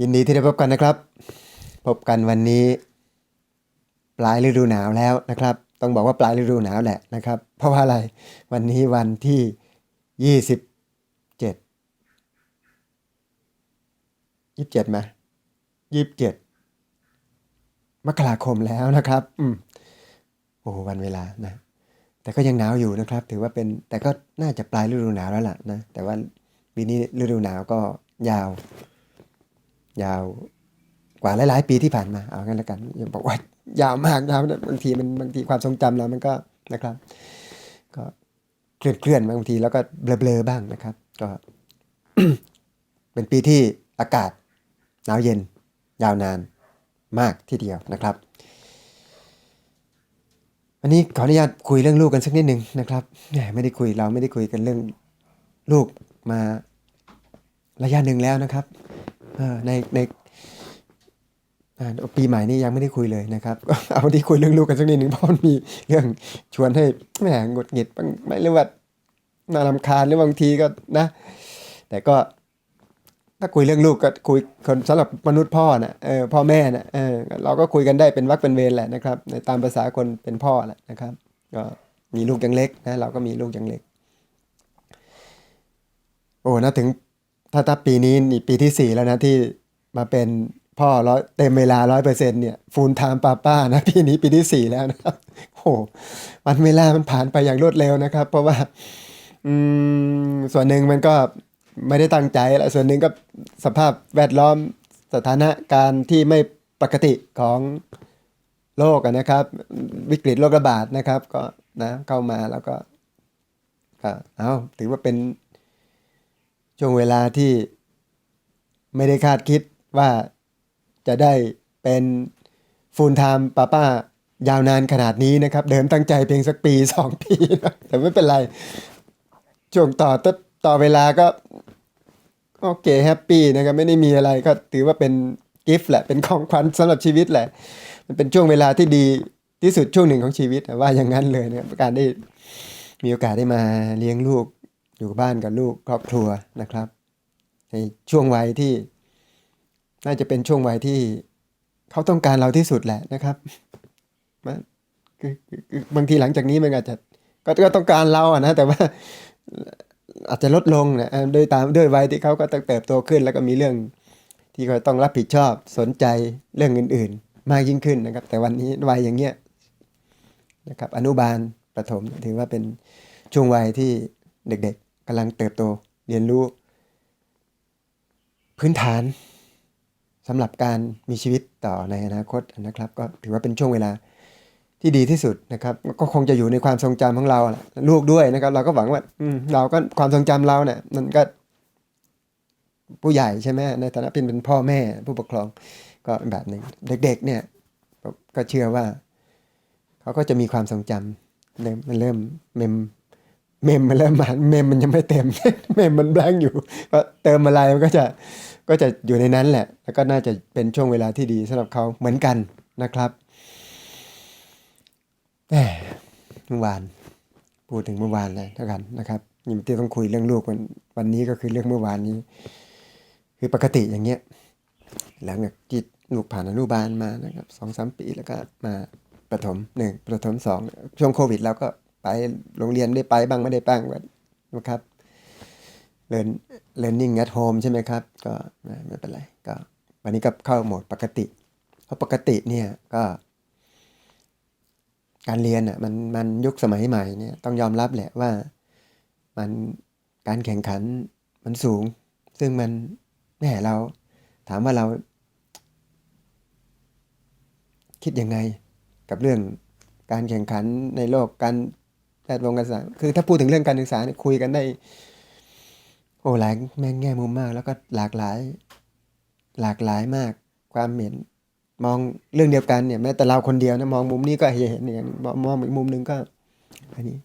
ยินดีที่ได้พบกันนะครับ พบกันวันนี้ ปลายฤดูหนาวแล้วนะครับ ต้องบอกว่าปลายฤดูหนาวแหละนะครับ เพราะว่าอะไรวันนี้วันที่ยี่สิบเจ็ดยี่สิบเจ็ดไหมยี่สิบเจ็ดมกราคมแล้วนะครับอืมโอ้โหวันเวลานะ แต่ก็ยังหนาวอยู่นะครับ ถือว่าเป็นแต่ก็น่าจะปลายฤดูหนาวแล้วล่ะนะแต่ว่าปีนี้ฤดูหนาวก็ยาว ยาวกว่าหลาย ๆ ปีที่ผ่านมาเอางั้นล้วกันอย่าบอกว่ายาวมากยาวบางทีมันบางทีความทรงจำเรามันก็นะครับ ก็เคลื่อนเคลื่อนๆบางทีแล้วก็เบลอๆบ้างนะครับ ก็ เป็นปีที่อากาศหนาวเย็น ยาวนานมากทีเดียวนะครับวันนี้ขออนุญาตคุยเรื่องลูกกันสักนิดหนึ่งนะครับไม่ได้คุยเราไม่ได้คุยกันเรื่องลูกมาระยะหนึ่งแล้วนะครับ ในในปีใหม่นี้ยังไม่ได้คุยเลยนะครับ เอาที่คุยเรื่องลูกกันสักนิดหนึ่งเพราะมันมีเรื่องชวนให้แหมหงุดหงิดบ้างไม่รู้ว่าน่ารำคาญหรือบางทีก็นะ แต่ก็ถ้าคุยเรื่องลูกก็คุยคนสำหรับมนุษย์พ่อนะเออพ่อแม่นะเออเราก็คุยกันได้เป็นวักเป็นเวรแหละนะครับในตามภาษาคนเป็นพ่อแหละนะครับ ก็มีลูกยังเล็กนะเราก็มีลูกยังเล็ก โอ้นะถึง ถ้าถ้าปีนี้นี่ปีที่สี่แล้วนะที่มาเป็นพ่อร้อยเต็มเวลาร้อยเปอร์เซ็นต์เนี่ยฟูลไทม์ป้าป้านะปีนี้ปีที่สี่แล้วนะครับโอ้วันเวลามันผ่านไปอย่างรวดเร็วนะครับ เพราะว่า อืมส่วนหนึ่งมันก็ไม่ได้ตั้งใจแหละส่วนหนึ่งก็สภาพแวดล้อมสถานะการที่ไม่ปกติของโลกนะครับ วิกฤตโรคระบาดนะครับ ก็นะเข้ามาแล้วก็ก็เอาถือว่าเป็น ช่วงเวลาที่ไม่ได้คาดคิดว่าจะได้เป็นฟูลไทม์ป้าป้ายาวนานขนาดนี้นะครับ เดิมตั้งใจเพียงสักปีสองปีนะแต่ไม่เป็นไร ช่วงต่อต่อต่อเวลาก็ โอเคแฮปปี้นะครับไม่ได้มีอะไรก็ถือว่าเป็นกิฟต์แหละ เป็นของขวัญสำหรับชีวิตแหละ มันเป็นช่วงเวลาที่ดีที่สุดช่วงหนึ่งของชีวิต ว่าอย่างนั้นเลยนะครับการได้มีโอกาสได้มาเลี้ยงลูก อยู่บ้านกับลูกครอบครัวนะครับ ในช่วงวัยที่ น่าจะเป็นช่วงวัยที่เขาต้องการเราที่สุดแหละนะครับมันคือบางทีหลังจากนี้มันอาจจะก็ก็ต้องการเราอะนะแต่ว่าอาจจะลดลงนะเอ่อด้วยตามด้วยวัยที่เขาก็ต้องเติบโตขึ้น แล้วก็มีเรื่องที่เขาต้องรับผิดชอบสนใจเรื่องอื่น ๆ มากยิ่งขึ้นนะครับ แต่วันนี้วัยอย่างเงี้ยนะครับ อนุบาลประถมถือว่าเป็นช่วงวัยที่เด็กๆ กำลังเติบโตเรียนรู้ พื้นฐานสำหรับการมีชีวิตต่อในอนาคตนะครับ ก็ถือว่าเป็นช่วงเวลาที่ดีที่สุดนะครับ ก็คงจะอยู่ในความทรงจำของเราลูกด้วยนะครับ เราก็หวังว่าอืเราก็ความทรงจำเราเนี่ยมันก็ ผู้ใหญ่ใช่ไหมในฐานะเป็นเป็นพ่อแม่ผู้ปกครองก็แบบหนึ่งเด็ก ๆ เนี่ย ก็ก็เชื่อว่า เขาก็จะมีความทรงจำเริ่มมันเริ่มเมม เมมมันเริ่มมาเมมมันยังไม่เต็ม เมมมันแบงอยู่ ก็เติมอะไรมันก็จะก็จะอยู่ในนั้นแหละ แล้วก็น่าจะเป็นช่วงเวลาที่ดีสำหรับเขาเหมือนกันนะครับแหมเมื่อวาน พูดถึงเมื่อวานเลยแล้วกันนะครับนี่ที่ต้องคุยเรื่องลูกวันวันนี้ก็คือเรื่องเมื่อวานนี้ คือปกติอย่างเงี้ยหลังจากที่ลูกผ่านอนุบาลมานะครับสองสามปีแล้วก็มาประถมหนึ่งประถมสองช่วงโควิดเราก็ ไปโรงเรียนได้ไปบ้างไม่ได้บ้างนะครับเรียน learning at home ใช่ไหมครับ ก็ไม่ไม่เป็นไรก็วันนี้ก็เข้าโหมดปกติ เพราะปกติเนี่ยก็ การเรียนอะมันมันยุคสมัยใหม่เนี่ยต้องยอมรับแหละว่ามันการแข่งขันมันสูง ซึ่งมันแหมเราถามว่าเรา คิดยังไงกับเรื่องการแข่งขันในโลกการ แวดวงการศึกษาคือถ้าพูดถึงเรื่องการศึกษาเนี่ยคุยกันได้ โอ้หลายแม่งแง่มุมมาก แล้วก็หลากหลาย หลากหลายมาก ความเห็น มองเรื่องเดียวกันเนี่ยแม้แต่เราคนเดียวนะมองมุมนี้ก็เห็นเนี่ยมองมองอีกมุมหนึ่งก็อันนี้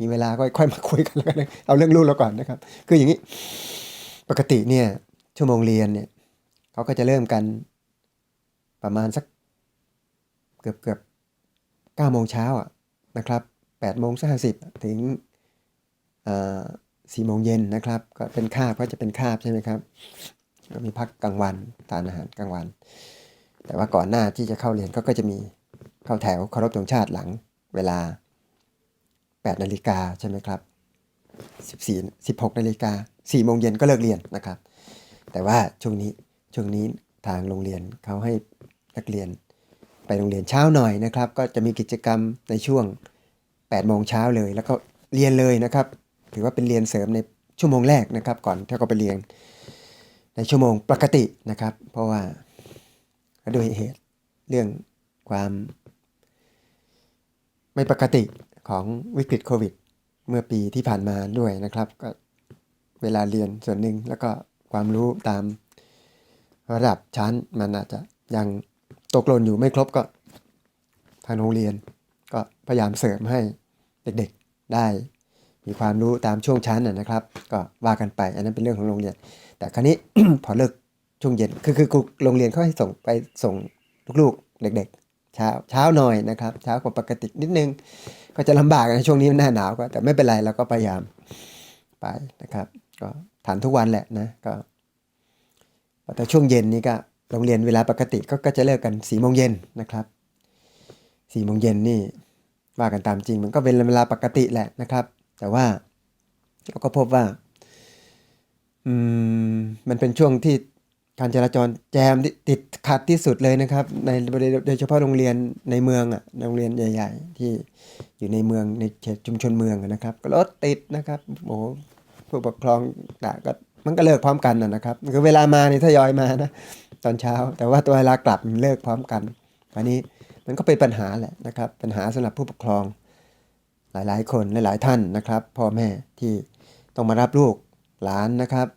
มีเวลาก็ค่อยมาคุยกันแล้วกันเอาเรื่องลูกเราก่อนนะครับ คืออย่างนี้ ปกติเนี่ย ชั่วโมงเรียนเนี่ยเขาก็จะเริ่มกันประมาณสักเกือบเกือบเก้าโมงเช้าอะนะครับ แปดโมงห้าสิบถึงสี่โมงเย็นนะครับ ก็เป็นคาบก็จะเป็นคาบใช่ไหมครับก็มีพักกลางวันทานอาหารกลางวัน แต่ว่าก่อนหน้าที่จะเข้าเรียนก็ก็จะมีเข้าแถวเคารพธงชาติหลังเวลา 8 นาฬิกาใช่ไหมครับ 14 16 นาฬิกา4โมงเย็นก็เลิกเรียนนะครับ แต่ว่าช่วงนี้ช่วงนี้ทางโรงเรียนเขาให้นักเรียนไปโรงเรียนเช้าหน่อยนะครับ ก็จะมีกิจกรรมในช่วง 8โมงเช้าเลย แล้วก็เรียนเลยนะครับ ถือว่าเป็นเรียนเสริมในชั่วโมงแรกนะครับ ก่อนที่เขาไปเรียน ในชั่วโมงปกตินะครับ เพราะว่าด้วยเหตุเรื่องความ ไม่ปกติของวิกฤตโควิด เมื่อปีที่ผ่านมาด้วยนะครับ ก็เวลาเรียนส่วนหนึ่งแล้วก็ความรู้ตามระดับชั้นมันอาจจะยังตกหล่นอยู่ไม่ครบก็ทางโรงเรียน ก็พยายามเสริมให้ เด็กๆได้มีความรู้ตามช่วงชั้นนะครับ ก็ว่ากันไป อันนั้นเป็นเรื่องของโรงเรียน แต่ครั้นี้พอเลิกช่วงเย็นคือคือโรงเรียนเขาให้ส่งไปส่งลูกๆ เด็ก ๆ เช้าเช้าหน่อยนะครับเช้ากว่าปกตินิดนึง ก็จะลำบากในช่วงนี้มันหน้าหนาวก็แต่ไม่เป็นไรเราก็พยายามไปนะครับ ก็ทานทุกวันแหละนะก็แต่ช่วงเย็นนี้ก็โรงเรียนเวลาปกติก็ก็จะเลิกกันสี่โมงเย็นนะครับสี่โมงเย็นนี่ ว่ากันตามจริงมันก็เป็นเวลาปกติแหละนะครับ แต่ว่าเราก็พบว่าอืมมันเป็นช่วงที่การจราจรแจมติดขัดที่สุดเลยนะครับ ในโดยเฉพาะโรงเรียนในเมืองอะโรงเรียนใหญ่ ๆ ที่อยู่ในเมืองในเขตชุมชนเมืองนะครับก็รถติดนะครับโอ้โหผู้ปกครองด่าก็มันก็เลิกพร้อมกันนะครับคือเวลามานี่ทยอยมานะตอนเช้า แต่ว่าตัวเวลากลับเลิกพร้อมกันอันนี้ มันก็เป็นปัญหาแหละนะครับ ปัญหาสำหรับผู้ปกครอง หลาย ๆ คนหลายๆท่านนะครับ พ่อแม่ที่ต้องมารับลูกหลานนะครับ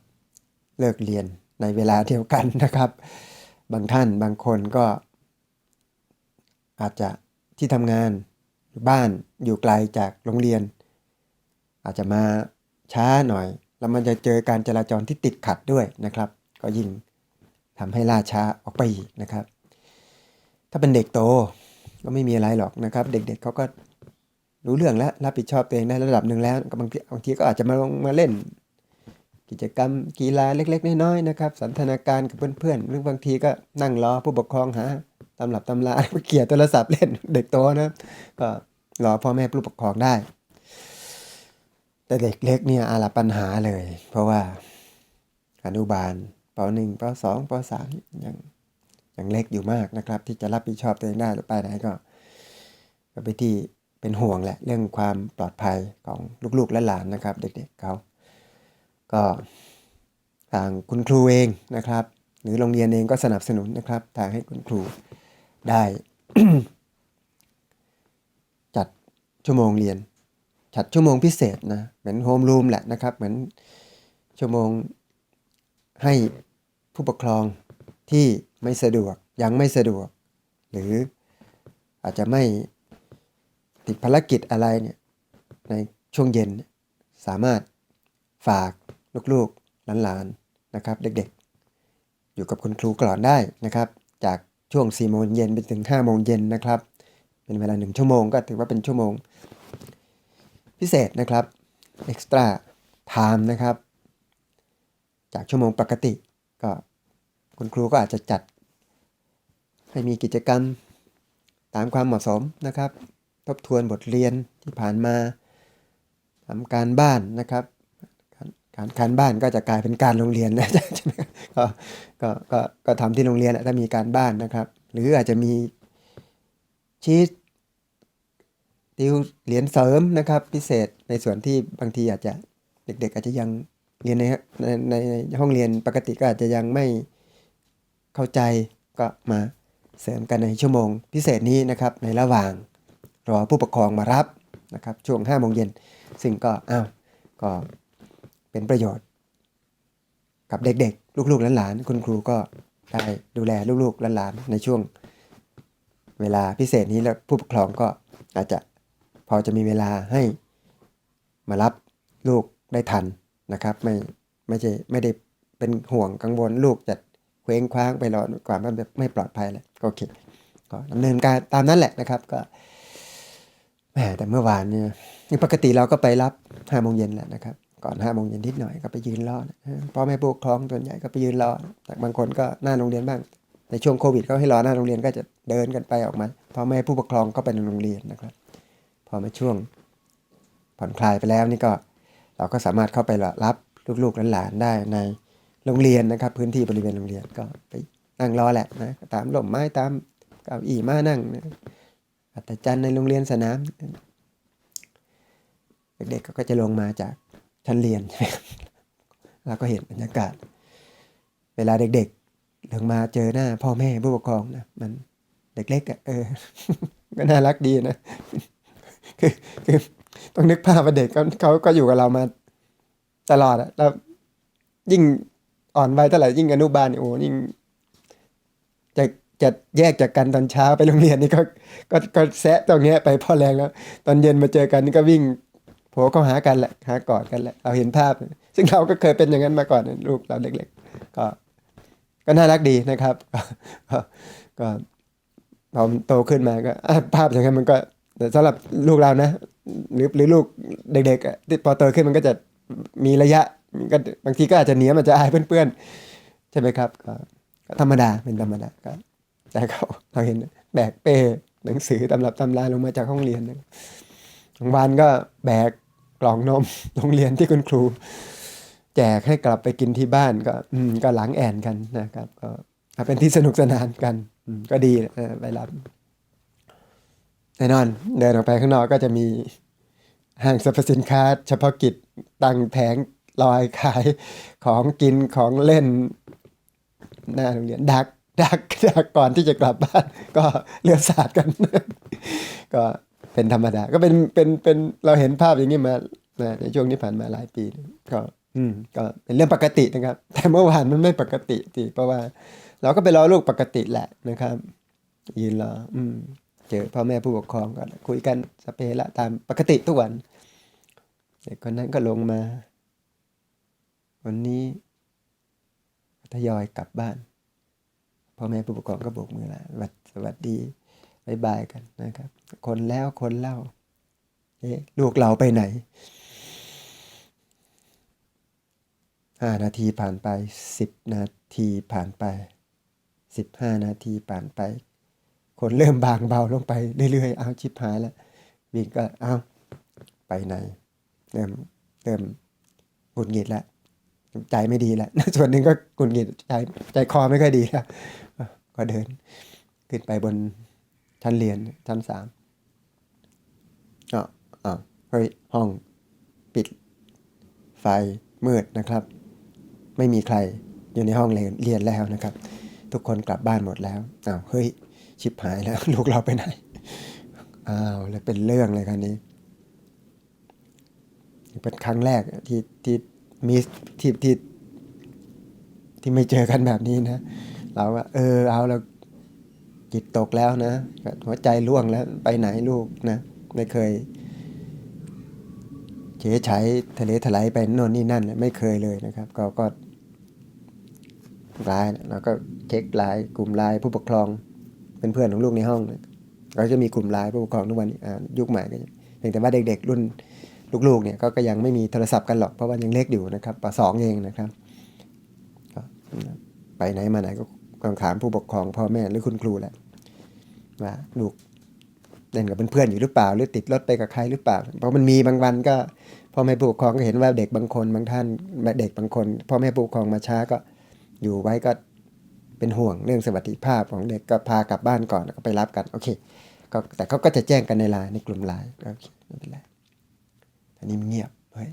เลิกเรียนในเวลาเดียวกันนะครับ บางท่านบางคนก็อาจจะที่ทำงานบ้านอยู่ไกลจากโรงเรียน อาจจะมาช้าหน่อย แล้วมันจะเจอการจราจรที่ติดขัดด้วยนะครับ ก็ยิ่งทำให้ล่าช้าออกไปอีกนะครับ ถ้าเป็นเด็กโตก็ไม่มีอะไรหรอกนะครับ เด็กๆเเขาก็รู้เรื่องแล้วรับผิดชอบตัวเองได้ระดับหนึ่งแล้วบางทีบางทีก็อาจจะมาลงมาเล่น กิจกรรมกีฬาเล็ก ๆน้อยๆนะครับ สันทนาการกับเพื่อนๆหรือบางทีก็นั่งรอผู้ปกครองหาตำรับตำราเกียร์โทรศัพท์เล่นเด็กโตนะก็รอพ่อแม่ผู้ปกครองได้ แต่เด็กเล็กเนี่ยอาละปัญหาเลย เพราะว่าอนุบาลปหนึ่งปสองปสามยัง ยังเล็กอยู่มากนะครับ ที่จะรับผิดชอบตัวเองได้หรือไปไหนก็ก็ไปที่เป็นห่วงแหละเรื่องความปลอดภัยของลูกๆและหลานนะครับ เด็กๆเขาก็ทางคุณครูเองนะครับ หรือโรงเรียนเองก็สนับสนุนนะครับ ทางให้คุณครูได้ จัดชั่วโมงเรียน จัดชั่วโมงพิเศษนะเหมือนโฮมรูมแหละนะครับ เหมือนชั่วโมงให้ผู้ปกครอง ที่ไม่สะดวกยังไม่สะดวก หรืออาจจะไม่ติดภารกิจอะไรเนี่ยในช่วงเย็นสามารถฝากลูกๆหลานๆนะครับ เด็กๆ อยู่กับคุณครูก่อนได้นะครับ จากช่วง4โมงเย็นไปถึง5โมงเย็นนะครับ เป็นเวลา 1 ชั่วโมงก็ถือว่าเป็นชั่วโมง พิเศษนะครับ extra time นะครับ จากชั่วโมงปกติก็ คุณครูก็อาจจะจัด ให้มีกิจกรรมตามความเหมาะสมนะครับ ทบทวนบทเรียนที่ผ่านมาทำการบ้านนะครับ การการบ้านก็จะกลายเป็นการโรงเรียนนะก็ก็ก็ก็ทำที่โรงเรียนถ้ามีการบ้านนะครับ หรืออาจจะมีชีตติวเหรียญเสริมนะครับ พิเศษในส่วนที่บางทีอาจจะเด็ก ๆ อาจจะยังเรียนในในในห้องเรียนปกติก็อาจจะยังไม่ เข้าใจก็มาเสริมกันในชั่วโมงพิเศษนี้นะครับในระหว่างรอผู้ปกครองมารับนะครับช่วง5โมงเย็นซึ่งก็อ้าวก็เป็นประโยชน์ กับเด็กๆ ลูกๆหลานๆคุณครูก็ได้ดูแลลูกๆหลานๆในช่วงเวลาพิเศษนี้แล้วผู้ปกครองก็อาจจะพอจะมีเวลาให้มารับลูกได้ทันนะครับ ไม่ไม่ใช่ไม่ได้เป็นห่วงกังวลลูกจะ เคว้งคว้างไปรอความแบบไม่ปลอดภัยเลยก็โอเคก็ดำเนินการตามนั้นแหละนะครับก็แหมแต่เมื่อวานเนี่ยปกติเราก็ไปรับห้าโมงเย็นแหละนะครับก่อนห้าโมงเย็นนิดหน่อยก็ไปยืนรอนะเออพ่อแม่ผู้ปกครองส่วนใหญ่ก็ไปยืนรอแต่บางคนก็หน้าโรงเรียนบ้าง ในช่วงโควิดก็ให้รอหน้าโรงเรียนก็จะเดินกันไปออกมาพ่อแม่ผู้ปกครองก็ไปในโรงเรียนนะครับ พอมาช่วงผ่อนคลายไปแล้วนี่ก็ เราก็สามารถเข้าไปรับลูกๆหลานๆได้ใน โรงเรียนนะครับ พื้นที่บริเวณโรงเรียนก็ไปนั่งรอแหละนะตามร่มไม้ตามเก้าอี้มานั่งนะอัตจันในโรงเรียนสนาม เด็กๆก็จะลงมาจากชั้นเรียนใช่ไหมเราก็เห็นบรรยากาศ เวลาเด็กๆลงมาเจอหน้าพ่อแม่ผู้ปกครองนะมันเด็กเล็กอะเออก็น่ารักดีนะคือคือต้องนึกภาพว่าเด็กเขาเขาก็อยู่กับเรามาตลอดอะแล้วยิ่ง อ่อนวัยเท่าไหร่ยิ่งอนุบาลนี่โอ้ยิ่งจะจะแยกจากกันตอนเช้าไปโรงเรียนนี่ก็ก็ก็แซะตรงเนี้ยไปพอแรงแล้ว ตอนเย็นมาเจอกันนี่ก็วิ่งโผล่เข้าหากันแหละหากอดกันแหละเราเห็นภาพ ซึ่งเราก็เคยเป็นอย่างนั้นมาก่อนลูกเราเล็ก ๆ ก็ก็น่ารักดีนะครับ ก็พอโตขึ้นมาก็ภาพอย่างนั้นมันก็แต่สำหรับลูกเรานะ หรือหรือลูกเด็กๆที่พอโตขึ้นมันก็จะมีระยะ ก็บางทีก็อาจจะเหนียมันจะอายเพื่อนๆ ใช่ไหมครับก็ธรรมดาเป็นธรรมดาก็แต่เขาเราเห็นแบกเป้หนังสือตำรับตำราลงมาจากห้องเรียนนะบางวันก็แบกกล่องนมโรงเรียนที่คุณครู แจกให้กลับไปกินที่บ้านก็ อืมก็หลังแอนกันนะครับ ก็เป็นที่สนุกสนานกันอืก็ดีไปรับแน่นอนเดินออกไปข้างนอกก็จะมีห้างสรรพสินค้า เฉพาะกิจตั้งแผง ลอยขายของกินของเล่น หน้าโรงเรียนดักดักดักก่อนที่จะกลับบ้าน ก็เลือดสาดกัน ก็เป็นธรรมดา ก็เป็นเป็นเป็นเราเห็นภาพอย่างนี้มาในช่วงที่ผ่านมาหลายปี ก็ อืม ก็เป็นเรื่องปกตินะครับ แต่เมื่อวานมันไม่ปกติทีเพราะว่า เราก็ไปรอลูกปกติแหละนะครับ ยืนรออืม เจอพ่อแม่ผู้ปกครองก็คุยกันสเปรละตามปกติทุกวันเด็กคนนั้นก็ลงมา วันนี้ทยอยกลับบ้านพ่อแม่ผู้ปกครองก็โบกมือละสวัสสวัสดีบายบายกันนะครับ คนแล้วคนเล่าเอ๊ะลูกเราไปไหนห้านาทีผ่านไปสิบนาทีผ่านไปสิบห้านาทีผ่านไป คนเริ่มบางเบาลงไปเรื่อยๆเอาชิบหายแล้ววิ่งก็เอาไปไหนเริ่มเริ่มหงุดหงิดแล้ว ใจไม่ดีแล้วส่วนหนึ่งก็หงุดหงิดใจใจคอไม่ค่อยดีแล้วก็เดิน ขึ้นไปบนชั้นเรียนชั้นสามอ๋ออ๋อเฮ้ยห้องปิด ไฟมืดนะครับ ไม่มีใครอยู่ในห้องเรียนเรียนแล้วนะครับ ทุกคนกลับบ้านหมดแล้วอ้าวเฮ้ยชิบหายแล้วลูกเราไปไหนอ้าวแล้วเป็นเรื่องเลยคราวนี้เป็นครั้งแรกที่ที่ มีที่ที่ที่ไม่เจอกันแบบนี้นะ เราก็เออเอาแล้วจิตตกแล้วนะหัวใจร่วงแล้วไปไหนลูกนะ ไม่เคยเฉยฉายทะเลถลายไปโน่นนี่นั่นเลยไม่เคยเลยนะครับ ก็ก็ไลน์เราก็เช็คไลน์กลุ่มไลน์ผู้ปกครองเป็นเพื่อนของลูกในห้องนะเราจะมีกลุ่มไลน์ผู้ปกครองทุกวันนี้อ่ายุคใหม่ก็ยังเพียงแต่ว่าเด็กๆรุ่น ลูกๆเนี่ยก็ก็ยังไม่มีโทรศัพท์กันหรอกเพราะว่ายังเล็กอยู่นะครับปสองเองนะครับ ไปไหนมาไหนก็ต้องถามผู้ปกครองพ่อแม่หรือคุณครูแหละว่าลูกเล่นกับเพื่อนๆอยู่หรือเปล่า หรือติดรถไปกับใครหรือเปล่า เพราะมันมีบางวันก็พ่อแม่ผู้ปกครองก็เห็นว่าเด็กบางคนบางท่านเด็กบางคนพ่อแม่ผู้ปกครองมาช้าก็อยู่ไว้ก็เป็นห่วงเรื่องสวัสดิภาพของเด็กก็พากลับบ้านก่อนแล้วก็ไปรับกันโอเคก็แต่เขาก็จะแจ้งกันในไลน์ในกลุ่มไลน์โอเคไม่เป็นไร นนี้มันเงียบเฮ้ย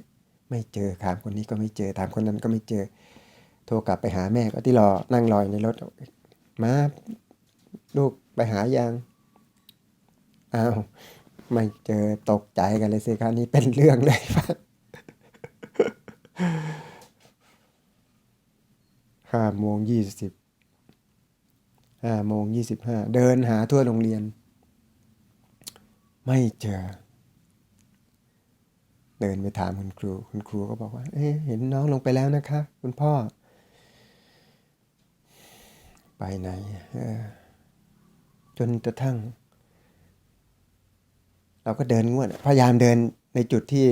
ไม่เจอถามคนนี้ก็ไม่เจอถามคนนั้นก็ไม่เจอ โทรกลับไปหาแม่ก็ที่รอนั่งรออยู่ในรถมาลูกไปหายางอ้าวไม่เจอตกใจกันเลยสิครับนี่เป็นเรื่องเลยห้าโมงยี่สิบห้าโมงยี่สิบห้าเดินหาทั่วโรงเรียน ไม่เจอ เดินไปถามคุณครู คุณครูก็บอกว่า เอ๊ะเห็นน้องลงไปแล้วนะคะ คุณพ่อ ไปไหนจนกระทั่ง เราก็เดินงวดพยายามเดินในจุดที่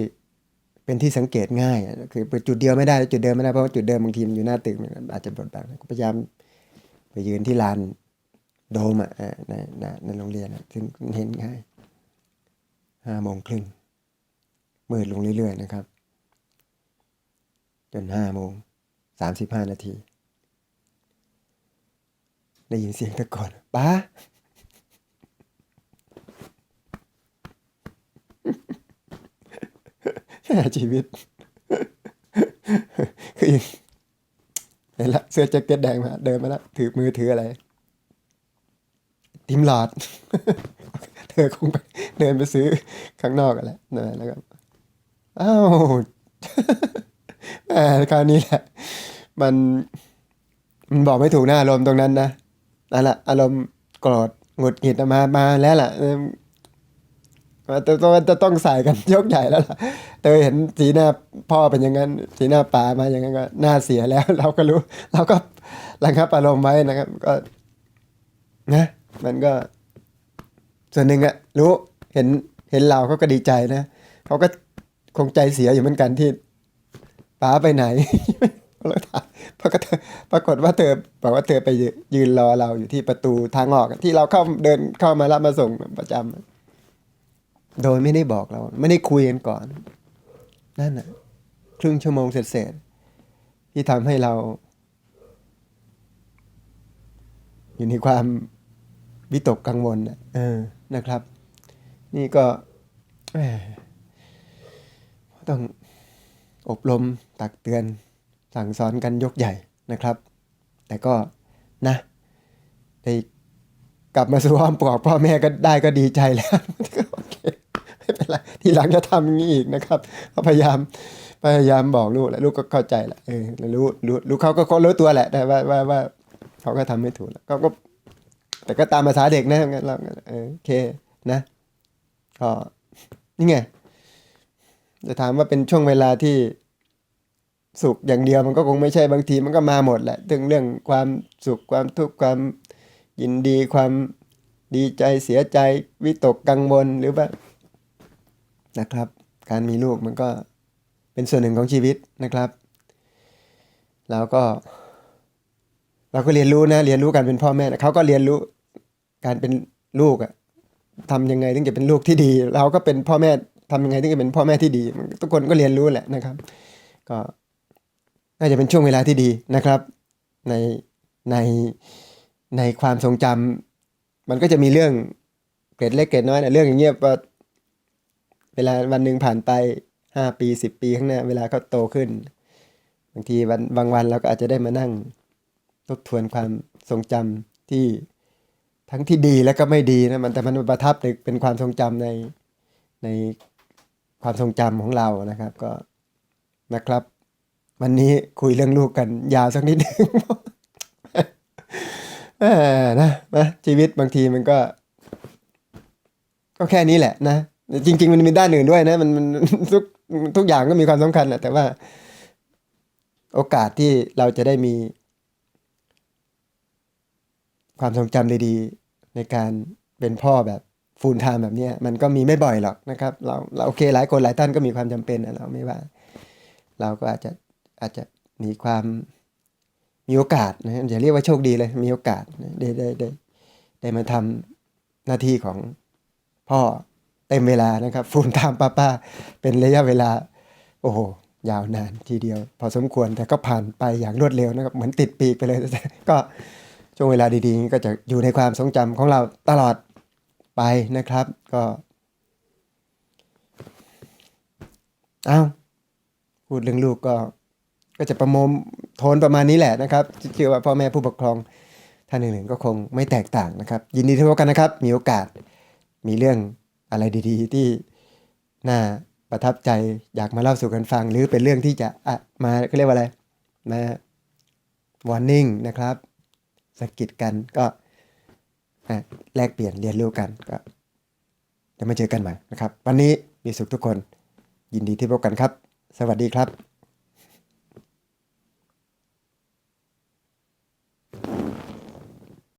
เป็นที่สังเกตง่าย คือไปจุดเดียวไม่ได้ จุดเดิมไม่ได้เพราะว่าจุดเดิมบางทีมันอยู่หน้าตึกอาจจะบดบังพยายามไปยืนที่ลานโดมอะในในในโรงเรียนซึ่งเห็นง่ายห้าโมงครึ่ง มืดลงเรื่อยๆนะครับ จนห้าโมงสามสิบห้านาทีได้ยินเสียงตะโกนป้าแม่ชีวิต คือยังเห็นละเสื้อแจ็คเก็ตแดงมา เดินมาแล้วถือมือถืออะไร ติมหลอด เธอคงไปเดินไปซื้อข้างนอกกันแล้วนะแล้วก็ อ้าวแหมคราวนี้แหละ มันมันบอกไม่ถูกหน้าอารมณ์ตรงนั้นนะนั่นแหละอารมณ์โกรธหงุดหงิดมามาแล้วล่ะมันจะต้องจะต้องใส่กันยกใหญ่แล้วล่ะเตยเห็นสีหน้าพ่อเป็นอย่างนั้น สีหน้าป๋ามาอย่างนั้นก็หน้าเสียแล้ว เราก็รู้ เราก็ระงับอารมณ์ไว้นะครับ ก็นะมันก็ ส่วนหนึ่งอะรู้เห็นเห็นเราเขาก็ดีใจนะเขาก็ คงใจเสียอยู่เหมือนกันที่ป๋าไปไหนเราถามปรากฏปรากฏว่าเธอบอกว่าเธอไปยืนรอเราอยู่ที่ประตูทางออกที่เราเข้าเดินเข้ามารับมาส่งประจำโดยไม่ได้บอกเรา ไม่ได้คุยกันก่อน นั่นน่ะ ครึ่งชั่วโมงเสร็จๆที่ทำให้เรา อยู่ในความวิตกกังวลนะเออนะครับ นี่ก็ ต้องอบรมตักเตือน สั่งสอนกันยกใหญ่นะครับ แต่ก็นะได้กลับมาสู่อ้อมปลอกพ่อแม่ก็ได้ก็ดีใจแล้วโอเคไม่เป็นไรทีหลังจะทำอย่างนี้อีกนะครับก็พยายามพยายามบอกลูกแหละลูกก็เข้าใจแหละเออรู้รู้รู้เขาก็รู้ตัวแหละแต่ว่าว่าว่าเขาก็ทำไม่ถูกแล้วก็ก็ แต่ก็ตามภาษาเด็กนะงั้นเราเออโอเคนะก็นี่ไง จะถามว่าเป็นช่วงเวลาที่สุขอย่างเดียวมันก็คงไม่ใช่บางทีมันก็มาหมดแหละถึงเรื่องความสุขความทุกข์ความยินดีความดีใจเสียใจวิตกกังวลหรือว่านะครับ การมีลูกมันก็เป็นส่วนหนึ่งของชีวิตนะครับ แล้วก็ เราก็เรียนรู้นะ เรียนรู้การเป็นพ่อแม่นะเขาก็เรียนรู้การเป็นลูกอะทำยังไงถึงจะเป็นลูกที่ดี เราก็เป็นพ่อแม่ ทำยังไงถึงจะเป็นพ่อแม่ที่ดี ทุกคนก็เรียนรู้แหละนะครับ ก็น่าจะเป็นช่วงเวลาที่ดีนะครับ ในในในความทรงจำมันก็จะมีเรื่องเกรดเล็กเกรดน้อยนะเรื่องอย่างเงี้ยว่าเวลาวันหนึ่งผ่านไปห้าปีสิบปีข้างหน้า เวลาเขาโตขึ้นบางทีวันบางวันเราก็อาจจะได้มานั่งทบทวนความทรงจำที่ทั้งที่ดีและก็ไม่ดีนะมันแต่มันประทับเป็นความทรงจำในใน ความทรงจำของเรานะครับก็นะครับ วันนี้คุยเรื่องลูกกันยาวสักนิดหนึ่งแหมนะนะชีวิตบางทีมันก็ ก็แค่นี้แหละนะจริง ๆ มันมีด้านอื่นด้วยนะ มันมันทุกทุกอย่างก็มีความสำคัญแหละแต่ว่า โอกาสที่เราจะได้มี ความทรงจำดีๆ ในการเป็นพ่อแบบ ฟูลไทม์แบบนี้มันก็มีไม่บ่อยหรอกนะครับเราเราโอเคหลายคนหลายท่านก็มีความจำเป็นเราไม่ว่า เราก็อาจจะอาจจะมีความมีโอกาสนะอย่าเรียกว่าโชคดีเลยมีโอกาสได้ได้ได้ได้มาทำหน้าที่ของพ่อเต็มเวลานะครับฟูลไทม์ป้าป้าเป็นระยะเวลา โอ้โหยาวนานทีเดียว พอสมควรแต่ก็ผ่านไปอย่างรวดเร็วนะครับเหมือนติดปีกไปเลยก็ช่วงเวลาดีๆ ก็จะอยู่ในความทรงจำของเราตลอด ไปนะครับ ก็เอาพูดเรื่องลูกก็ ก็จะประมมโทนประมาณนี้แหละนะครับเชื่อว่าพ่อแม่ผู้ปกครองท่านอื่นๆก็คงไม่แตกต่างนะครับ ยินดีที่พบกันนะครับ มีโอกาสมีเรื่องอะไรดีๆ ที่น่าประทับใจอยากมาเล่าสู่กันฟัง หรือเป็นเรื่องที่จะอะมาเขาเรียกว่าอะไรมาวอร์นิ่งนะครับสะกิดกันก็ แลกเปลี่ยนเรียนรู้กันก็จะมาเจอกันใหม่นะครับ วันนี้มีสุขทุกคนยินดีที่พบกันครับ สวัสดีครับ